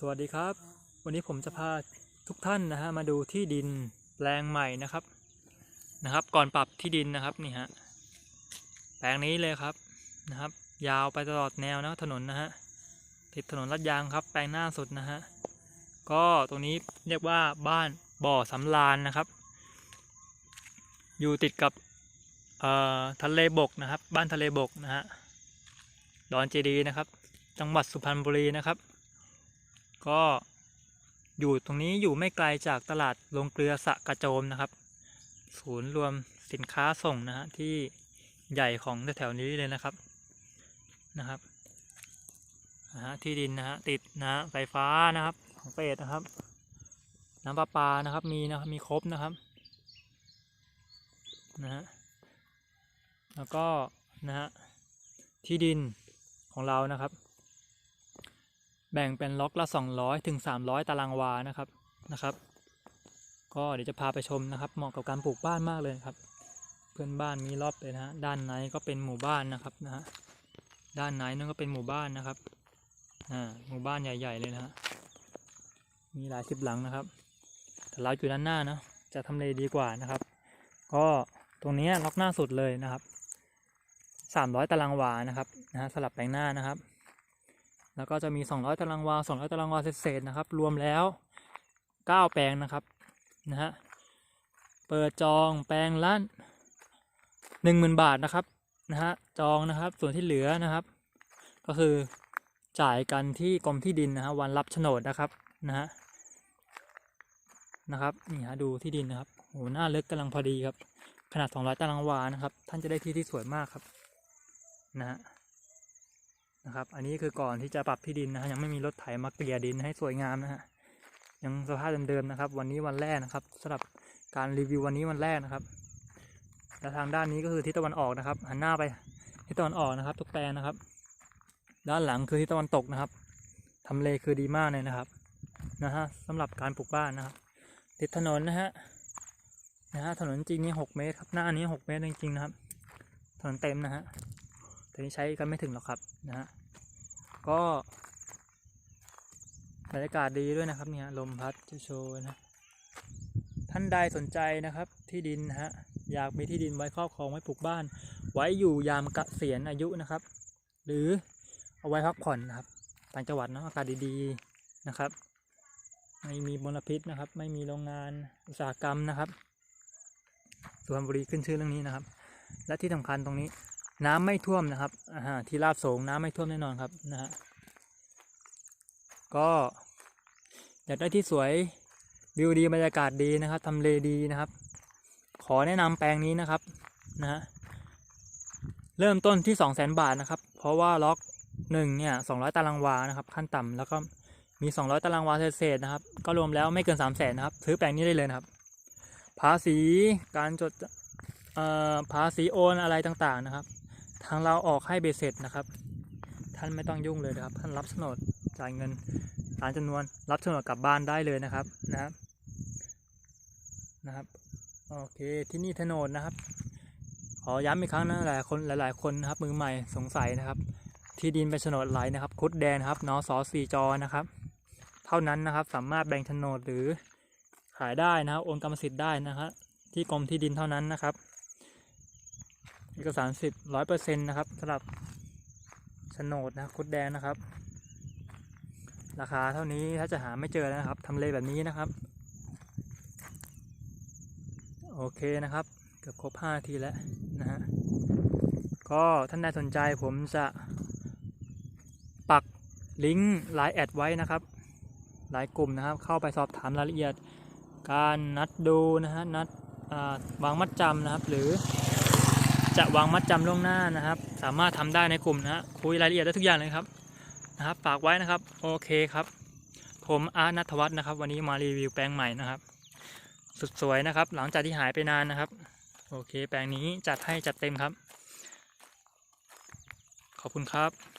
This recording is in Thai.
สวัสดีครับ วันนี้ผมจะพาทุกท่านนะฮะมาดูที่ดินแปลงใหม่นะครับนะครับ ก่อนปรับที่ดินนะครับนี่ฮะแปลงนี้เลยครับนะครับ ยาวไปตลอดแนวนะถนนนะฮะติดถนนลาดยางครับ แปลงหน้าสุดนะฮะก็ตรงนี้เรียกว่าบ้านบ่อสำราญนะครับ อยู่ติดกับเอ่อทะเลบกนะครับ บ้านทะเลบกนะฮะดอนเจดีนะครับ จังหวัดสุพรรณบุรีนะครับ ก็อยู่ตรงนี้อยู่ไม่ไกลจากตลาดโรงเกลือสะกระโจมนะครับ ศูนย์รวมสินค้าส่งนะฮะที่ใหญ่ของแถวๆนี้เลยนะครับนะครับนะฮะที่ดินนะฮะติดนะฮะไฟฟ้านะครับของเปรตนะครับ น้ำประปานะครับมีนะครับมีครบนะครับนะฮะแล้วก็นะฮะที่ดินของเรานะครับ แบ่งเป็นล็อกละ 200ถึง300 ตารางวานะครับนะครับ ก็เดี๋ยวจะพาไปชมนะครับ เหมาะกับการปลูกบ้านมากเลยครับ เพื่อนบ้านมีรอบเลยนะฮะด้านในก็เป็นหมู่บ้านนะครับนะฮะด้านในนั่นก็เป็นหมู่บ้านนะครับอ่าหมู่บ้านใหญ่ ๆ เลยนะฮะมีหลายสิบหลังนะครับ แต่เราอยู่ด้านหน้านะจะทำเลดีกว่านะครับ ก็ตรงนี้ล็อกหน้าสุดเลยนะครับ 300 ตารางวานะครับนะฮะสลับแปลงหน้านะครับ แล้วก็จะมี 200 ตารางวา 200 ตารางวาเศษๆนะครับ รวมแล้ว 9 แปลงนะครับ นะฮะ เปิดจองแปลงละ10,000 บาทนะครับ นะฮะ จองนะครับ ส่วนที่เหลือนะครับ ก็คือจ่ายกันที่กรมที่ดินนะฮะ วันรับโฉนดนะครับ นะฮะ นะครับ นี่ฮะ ดูที่ดินนะครับ โห หน้าเลึกกำลังพอดีครับ ขนาด 200 ตารางวา นะครับ ท่านจะได้ที่ที่สวยมากครับ นะฮะ นะครับ อันนี้คือก่อนที่จะปรับที่ดินนะฮะยังไม่มีรถไถมาเกลี่ยดินให้สวยงามนะฮะยังสภาพเดิมๆนะครับ วันนี้วันแรกนะครับสำหรับการรีวิววันนี้วันแรกนะครับ และทางด้านนี้ก็คือทิศตะวันออกนะครับ หันหน้าไปทิศตะวันออกนะครับ ทุกแปลงนะครับ ด้านหลังคือทิศตะวันตกนะครับทำเลคือดีมากเลยนะครับนะฮะสำหรับการปลูกบ้านนะครับ ติดถนนนะฮะนะฮะถนนจริงนี่หกเมตรครับหน้านี้หกเมตรจริงๆนะครับถนนเต็มนะฮะ นี้ใช้กันไม่ถึงหรอกครับนะฮะก็บรรยากาศดีด้วยนะครับเนี่ยลมพัดโชยๆนะท่านใดสนใจนะครับที่ดินฮะอยากมีที่ดินไว้ครอบครองไว้ปลูกบ้าน ไว้อยู่ยามเกษียณอายุนะครับ หรือเอาไว้พักผ่อนนะครับต่างจังหวัดเนอะอากาศดีๆนะครับ ไม่มีมลพิษนะครับ ไม่มีโรงงานอุตสาหกรรมนะครับสุพรรณบุรีขึ้นชื่อเรื่องนี้นะครับ และที่สำคัญตรงนี้ น้ำไม่ท่วมนะครับอ่าที่ราบสูงน้ำไม่ท่วมแน่นอนครับนะฮะก็อยากได้ที่สวยวิวดีบรรยากาศดีนะครับทำเลดีนะครับ ขอแนะนำแปลงนี้นะครับนะฮะเริ่มต้นที่2 0 0 0 0 0บาทนะครับ เพราะว่าล็อกหนึ่งเนี่ย200ตารางวานะครับ ขั้นต่ำแล้วก็มี200ตารางวาเศษนะครับ ก็รวมแล้วไม่เกิน3 0 0 0 0 0นะครับ ซื้อแปลงนี้ได้เลยนะครับ ภาษีการจดภาษีโอนอะไรต่างๆนะครับ ทางเราออกให้เบสเสร็จนะครับ ท่านไม่ต้องยุ่งเลยนะครับ ท่านรับโฉนดจ่ายเงินตามจำนวนรับโฉนดกลับบ้านได้เลยนะครับนะครับนะครับโอเคที่นี่โฉนดนะครับ ขอย้ำอีกครั้งนะหลายคนหลาย ๆ คนนะครับมือใหม่สงสัยนะครับ ที่ดินเป็นโฉนดไหลนะครับคุดแดนครับนอสอสี่จอนะครับ เท่านั้นนะครับสามารถแบ่งโฉนดหรือขายได้นะครับโอนกรรมสิทธิ์ได้นะครับที่กรมที่ดินเท่านั้นนะครับ เอกสารสิทธิ์ร้อยเปอร์เซ็นต์นะครับสำหรับโฉนดนะครับคุดแดงนะครับ ราคาเท่านี้ถ้าจะหาไม่เจอแล้วนะครับทำเลแบบนี้นะครับ โอเคนะครับ เกือบครบ5นาทีแล้วนะฮะก็ท่านใดสนใจผมจะปักลิงก์ไลน์แอดไว้นะครับ หลายกลุ่มนะครับ เข้าไปสอบถามรายละเอียด การนัดดูนะฮะนัดวางมัดจำนะครับ หรือ จะวางมัดจำล่วงหน้านะครับ สามารถทำได้ในกลุ่มนะฮะคุยรายละเอียดได้ทุกอย่างเลยครับนะครับ ฝากไว้นะครับ โอเคครับ ผมอาร์ตนัทวัฒน์นะครับ วันนี้มารีวิวแปลงใหม่นะครับ สุดสวยนะครับ หลังจากที่หายไปนานนะครับ โอเค แปลงนี้จัดให้จัดเต็มครับ ขอบคุณครับ